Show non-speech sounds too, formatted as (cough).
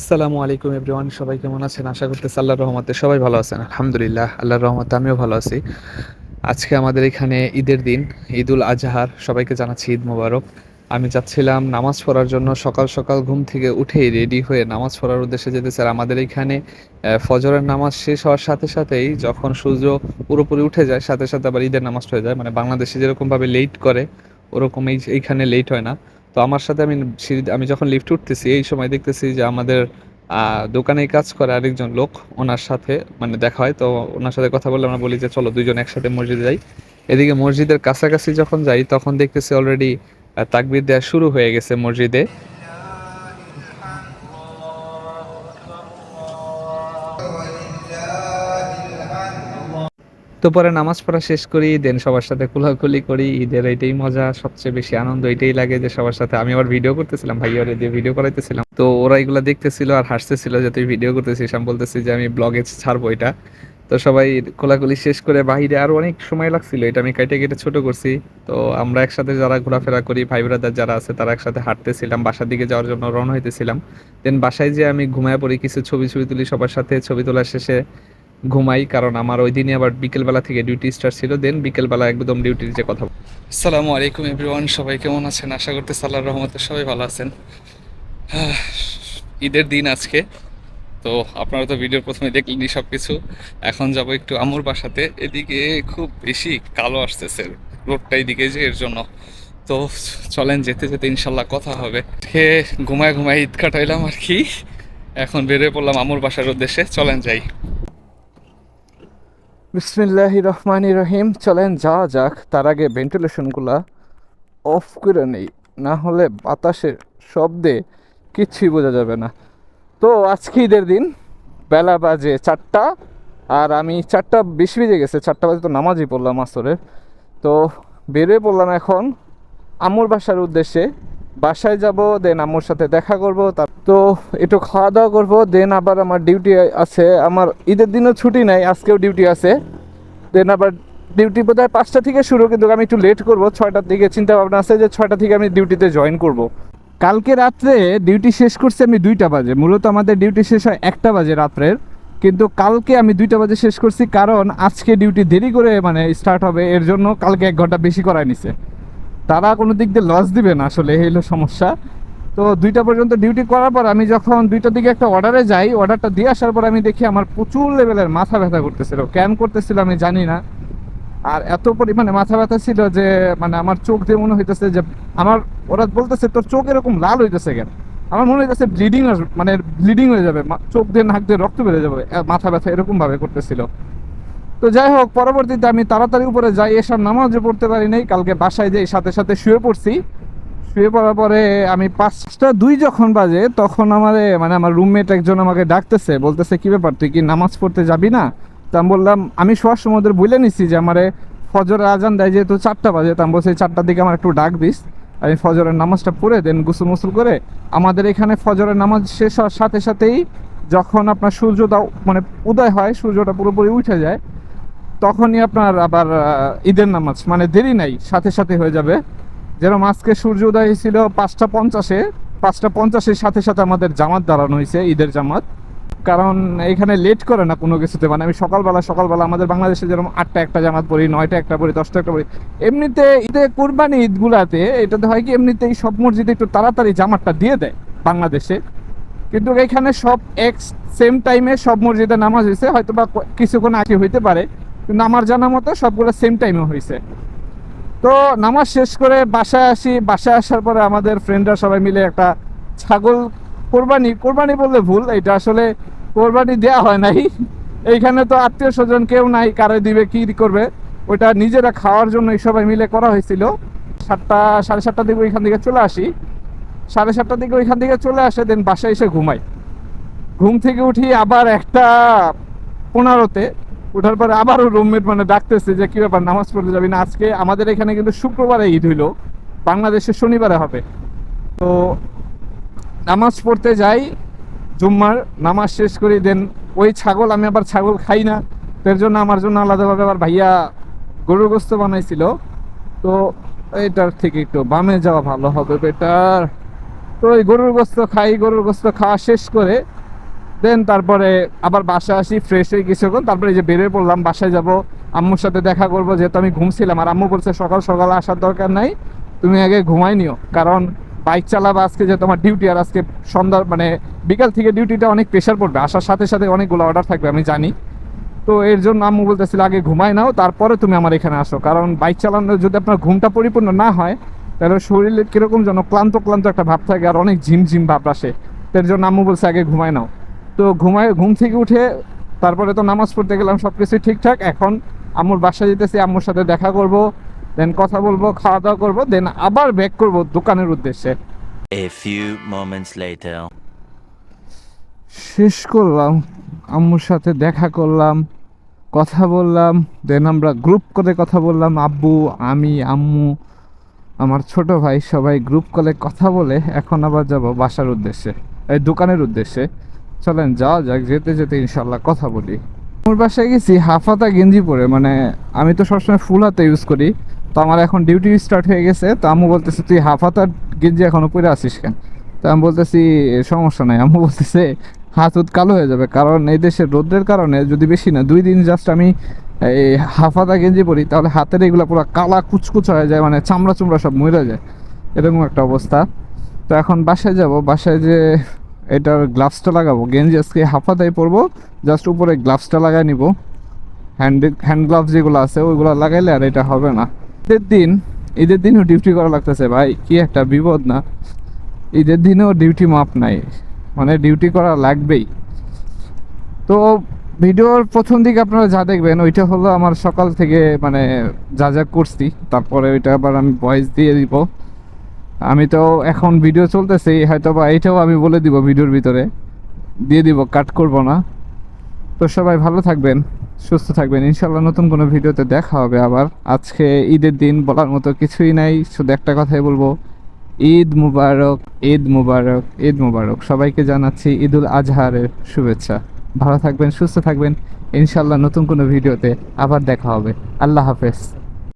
আসসালামু আলাইকুম এভরিওয়ান, সবাই কেমন আছেন? আশা করতেছি আল্লাহর রহমতে সবাই ভালো আছেন। আলহামদুলিল্লাহ, আল্লাহর রহমতে আমিও ভালো আছি। আজকে আমাদের এখানে ঈদের দিন, ঈদুল আজহার, সবাইকে জানাচ্ছি ঈদ মোবারক। আমি যাচ্ছিলাম নামাজ পড়ার জন্য, সকাল সকাল ঘুম থেকে উঠেই রেডি হয়ে নামাজ পড়ার উদ্দেশ্যে যেতে স্যার আমাদের এখানে ফজরের নামাজ শেষ হওয়ার সাথে সাথেই যখন সূর্য পুরোপুরি উঠে যায়, সাথে সাথে আবার ঈদের নামাজ হয়ে যায়। মানে বাংলাদেশে যেরকমভাবে লেট করে, ওরকম এই এইখানে লেট হয় না। তো আমার সাথে আমি সিঁড়ি, আমি যখন লিফট উঠতেছি, এই সময় দেখতেছি যে আমাদের দোকানে কাজ করে আরেকজন লোক, ওনার সাথে মানে দেখা হয়, তো ওনার সাথে কথা বলে আমরা বলি যে, চলো দুইজন একসাথে মসজিদে যাই। এদিকে মসজিদের কাছাকাছি যখন যাই, তখন দেখতেছি অলরেডি তাকবির দেওয়া শুরু হয়ে গেছে মসজিদে। তো পরে নামাজ পড়া শেষ করি দেন সবার সাথে কুলাকুলি করি, ঈদের এইটাই মজা, সবচেয়ে বেশি আনন্দ এটাই লাগে যে সবার সাথে। আমি আবার ভিডিও করতেছিলাম, ভাইয়া ওরে দিয়ে ভিডিও করাইতেছিলাম। তো ওরা এগুলো দেখতেছিল আর হাসতেছিল যে তুই ভিডিও করতেছিস, আমি বলতেছি যে আমি ব্লগে ছাড়বো এটা। তো সবাই কোলাকুলি শেষ করে বাহিরে আরও অনেক সময় লাগছিল, এটা আমি কেটে কেটে ছোট করছি। তো আমরা একসাথে যারা ঘোরাফেরা করি, ভাই ব্রাদার যারা আছে, তারা একসাথে হাঁটতেছিলাম, বাসার দিকে যাওয়ার জন্য রওনা হইতেছিলাম। দেন বাসায় যে আমি ঘুমায় পড়ি, কিছু ছবি ছবি তুলি সবার সাথে, ছবি তোলার শেষে। ঘুমাই, কারণ আমার ওই দিনই আবার বিকেলবেলা থেকে ডিউটি স্টার্ট ছিল দেন বিকেলবেলা একদম ডিউটির যে কথা আসসালামু আলাইকুম এভরিওয়ান সবাই কেমন আছেন? আশা করতে সাল্লাহ রহমতে সবাই ভালো আছেন। (sighs) ঈদের দিন আজকে, তো আপনারা তো ভিডিওর প্রথমে দেখলেনই সব কিছু এখন যাব একটু আমুর বাসাতে, এদিকে খুব বেশি কালো আসতেছে রোডটা এদিকে যে, এর জন্য। তো চলেন, যেতে যেতে ইনশাল্লাহ কথা হবে। খেয়ে ঘুমায় ঘুমায় ঈদ কাটাইলাম আর কি। এখন বেরিয়ে পড়লাম আমুর বাসার উদ্দেশ্যে, চলেন যাই। বিসমিল্লাহ রহমান রহিম, চলেন যাওয়া যাক, তার আগে ভেন্টিলেশনগুলো অফ করে নেই, না হলে বাতাসের শব্দে কিচ্ছুই বোঝা যাবে না। তো আজকে ঈদের দিন, বেলা বাজে চারটা, আর আমি চারটা বিশ বেজে গেছে, চারটা বাজে তো নামাজই পড়লাম আসরের তো বেরোয় পড়লাম এখন আমুর বাসার উদ্দেশ্যে। বাসায় যাব দেন আমুর সাথে দেখা করব তার তো একটু খাওয়া দাওয়া করব দেন আবার আমার ডিউটি আছে। আমার ঈদের দিনও ছুটি নাই, আজকেও ডিউটি আছে। দেন আবার ডিউটি বোধ হয় পাঁচটা থেকে শুরু, কিন্তু আমি একটু লেট করব, ছয়টার দিকে। চিন্তা ভাবনা আছে যে ছয়টা থেকে আমি ডিউটিতে জয়েন করব। কালকে রাত্রে ডিউটি শেষ করছি আমি দুইটা বাজে। মূলত আমাদের ডিউটি শেষ হয় একটা বাজে রাত্রের। কিন্তু কালকে আমি দুইটা বাজে শেষ করছি, কারণ আজকে ডিউটি দেরি করে মানে স্টার্ট হবে, এর জন্য কালকে এক ঘণ্টা বেশি করায় নিছে। তারা কোনো দিক দিয়ে লস দিবে না, আসলে এই হলো সমস্যা। তো দুইটা পর্যন্ত ডিউটি করার পর আমি যখন দুইটার দিকে একটা অর্ডারে যাই অর্ডারটা দিয়ে আসার পর আমি দেখি আমার প্রচুর লেভেলের মাথা ব্যথা করতেছিল। কেন করতেছিল আমি জানি না। আর এত পরিমাণে মাথা ব্যথা ছিল যে মানে আমার চোখ দিয়ে মনে হইতেছে যে, আমার, ওরা বলতেছে, তোর চোখ এরকম লাল হইতেছে কেন? আমার মনে হইতেছে ব্লিডিং মানে ব্লিডিং হয়ে যাবে। চোখ দিয়ে নাক দিয়ে রক্ত বেড়ে যাবে। মাথা ব্যথা এরকম ভাবে করতেছিল। তো যাই হোক, পরবর্তীতে আমি তাড়াতাড়ি উপরে যাই এসব নামাজও পড়তে পারি নাই। কালকে বাসায় যাই সাথে সাথে শুয়ে পড়ছি। শুয়ে পড়ার পরে আমি পাঁচটা দুই যখন বাজে, তখন আমার মানে আমার রুমমেট একজন আমাকে ডাকতেছে, বলতেছে, কি ব্যাপার, তুই কি নামাজ পড়তে যাবি না? তা আমি বললাম, আমি শোয়ার সময় ওদের বলে নিছি যে আমারে ফজরের আজান দেয়, যেহেতু চারটা বাজে, তা আমি বলছি চারটার দিকে আমার একটু ডাক দিস, আমি ফজরের নামাজটা পড়ে দেন গুসল মুসল করে। আমাদের এখানে ফজরের নামাজ শেষ হওয়ার সাথে সাথেই যখন আপনার সূর্যটা মানে উদয় হয়, সূর্যটা পুরোপুরি উঠে যায়, তখনই আপনার আবার ঈদের নামাজ মানে দেরি নাই, সাথে সাথে হয়ে যাবে। যেরকম আজকে সূর্য উদয় ছিল পাঁচটা পঞ্চাশে, পাঁচটা পঞ্চাশের সাথে সাথে আমাদের জামাত দাঁড়ানো হয়েছে, ঈদের জামাত। কারণ এখানে লেট করে না কোনো কিছুতে মানে আমি সকালবেলা সকালবেলা আমাদের বাংলাদেশে যেরকম আটটা একটা জামাত পড়ি, নয়টা একটা পড়ি, দশটা একটা পড়ি, এমনিতে ঈদে কোরবানি ঈদগুলাতে এটাতে হয় কি এমনিতেই সব মসজিদে একটু তাড়াতাড়ি জামাতটা দিয়ে দেয় বাংলাদেশে। কিন্তু এখানে সব এক সেম টাইমে সব মসজিদে নামাজ হয়েছে হয়তো বা কিছুক্ষণ আগে হইতে পারে, কিন্তু আমার জানা মতো সবগুলো সেম টাইমে হয়েছে তো নামাজ শেষ করে বাসায় আসি। বাসায় আসার পরে আমাদের ফ্রেন্ডরা সবাই মিলে একটা ছাগল কোরবানি কোরবানি বললে ভুল, এটা আসলে কোরবানি দেয়া হয় নাই। এইখানে তো আত্মীয় স্বজন কেউ নাই, কারে দিবে, কি করবে? ওটা নিজেরা খাওয়ার জন্য সবাই মিলে করা হয়েছিল। সাতটা, সাড়ে সাতটার দিকে ওইখান থেকে চলে আসি। সাড়ে সাতটার দিকে ওইখান থেকে চলে আসে দেন বাসায় এসে ঘুমাই। ঘুম থেকে উঠি আবার একটা পনেরোতে। ওঠার পরে আবারও রুমমেট মানে ডাকতেছে যে, কি ব্যাপার, নামাজ পড়তে যাবি না? আজকে আমাদের এখানে কিন্তু শুক্রবারে ঈদ হইল, বাংলাদেশে শনিবারে হবে। তো নামাজ পড়তে যাই, জুম্মার নামাজ শেষ করি দেন ওই ছাগল, আমি আবার ছাগল খাই না, তো এর জন্য আমার জন্য আলাদাভাবে আবার ভাইয়া গরুর গোস্ত বানাইছিল। তো এটার থেকে একটু বামে যাওয়া ভালো হবে বেটার তো ওই গরুর গোস্ত খাই, গরুর গোস্ত খাওয়া শেষ করে দেন তারপরে আবার বাসায় আসি ফ্রেশ হয়ে কিছুক্ষণ, তারপরে যে বেরিয়ে পড়লাম, বাসায় যাব। আম্মুর সাথে দেখা করব, যেহেতু আমি ঘুমছিলাম। আর আম্মু বলছে, সকাল সকাল আসার দরকার নাই, তুমি আগে ঘুমাই নিও। কারণ বাইক চালাবা আজকে যে তোমার ডিউটি আর আজকে সন্ধ্যার মানে বিকাল থেকে ডিউটিটা অনেক প্রেশার পড়বে। আসার সাথে সাথে অনেকগুলো অর্ডার থাকবে, আমি জানি। তো এর জন্য আম্মু বলতেছিল, আগে ঘুমাই নাও, তারপরে তুমি আমার এখানে আসো। কারণ বাইক চালানো, যদি আপনার ঘুমটা পরিপূর্ণ না হয়, তাহলে শরীরে কীরকম যেন ক্লান্ত ক্লান্ত একটা ভাব থাকে, আর অনেক ঝিম ঝিম ভাব আসে। তার জন্য আম্মু বলছে, আগে ঘুমাই নাও। তো ঘুমায় ঘুম থেকে উঠে তারপরে তো নামাজ পড়তে গেলাম সব কিছু ঠিকঠাক। এখন আম্মুর বাসায় যেতেছি আম্মুর সাথে দেখা করব দেন কথা বলব খাওয়া দাওয়া করব দেন আবার ব্যাক করব দোকানের উদ্দেশ্যে। A few moments later. শেষ করলাম আম্মুর সাথে দেখা করলাম কথা বললাম দেন আমরা গ্রুপ করে কথা বললাম আব্বু আমি আম্মু আমার ছোট ভাই সবাই গ্রুপ কলে কথা বলে এখন আবার যাব বাসার উদ্দেশ্যে এই দোকানের উদ্দেশ্যে। চলেন, যাওয়া যাক, যেতে যেতে ইনশাল্লাহ কথা বলি। আমার বাসায় গেছি, হাফাতা গেঞ্জি পরে মানে আমি তো সবসময় ফুল হাতে ইউজ করি। তো আমার এখন ডিউটি স্টার্ট হয়ে গেছে, তো আম্মু বলতেছে, তুই হাফাতার গেঞ্জি এখনও পরে আসিস কেন? তো আমি বলতেছি, সমস্যা নাই। আম্মু বলতেছে, হাত হুত কালো হয়ে যাবে, কারণ এই দেশের রোদ্রের কারণে যদি বেশি না, দুই দিন জাস্ট আমি এই হাফাতা গেঞ্জি পরি, তাহলে হাতের এগুলো পুরো কালা কুচকুচ হয়ে যায় মানে চামড়া চুমড়া সব মরে যায়। এরকম একটা অবস্থা। তো এখন বাসায় যাব, বাসায় যে এটার গ্লাভসটা লাগাবো। গেঞ্জি আজকে হাফাতাই পরবো জাস্ট উপরে গ্লাভসটা লাগাই নিব। হ্যান্ড হ্যান্ড গ্লাভস যেগুলো আছে, ওইগুলো লাগাইলে আর এটা হবে না। ঈদের দিন, ঈদের দিনও ডিউটি করা লাগতেছে ভাই, কি একটা বিপদ না। ঈদের দিনেও ডিউটি মাপ নাই মানে ডিউটি করা লাগবেই। তো ভিডিওর প্রথম দিকে আপনারা যা দেখবেন, ওইটা হলো আমার সকাল থেকে মানে যা যা করছি, তারপরে ওইটা আবার আমি ভয়েস দিয়ে দিব। আমি তো এখন ভিডিও চলতেছে হয়তো বা এইটাও আমি বলে দিব ভিডিওর ভিতরে। দিয়ে দিব কাট করব না। তো সবাই ভালো থাকবেন, সুস্থ থাকবেন। ইনশাল্লাহ নতুন কোনো ভিডিওতে দেখা হবে আবার। আজকে ঈদের দিন বলার মতো কিছুই নাই, শুধু একটা কথাই বলব। ঈদ মুবারক ঈদ মুবারক ঈদ মুবারক। সবাইকে জানাচ্ছি ঈদুল আজহারের শুভেচ্ছা। ভালো থাকবেন, সুস্থ থাকবেন। ইনশাল্লাহ নতুন কোনো ভিডিওতে আবার দেখা হবে। আল্লাহ হাফেজ।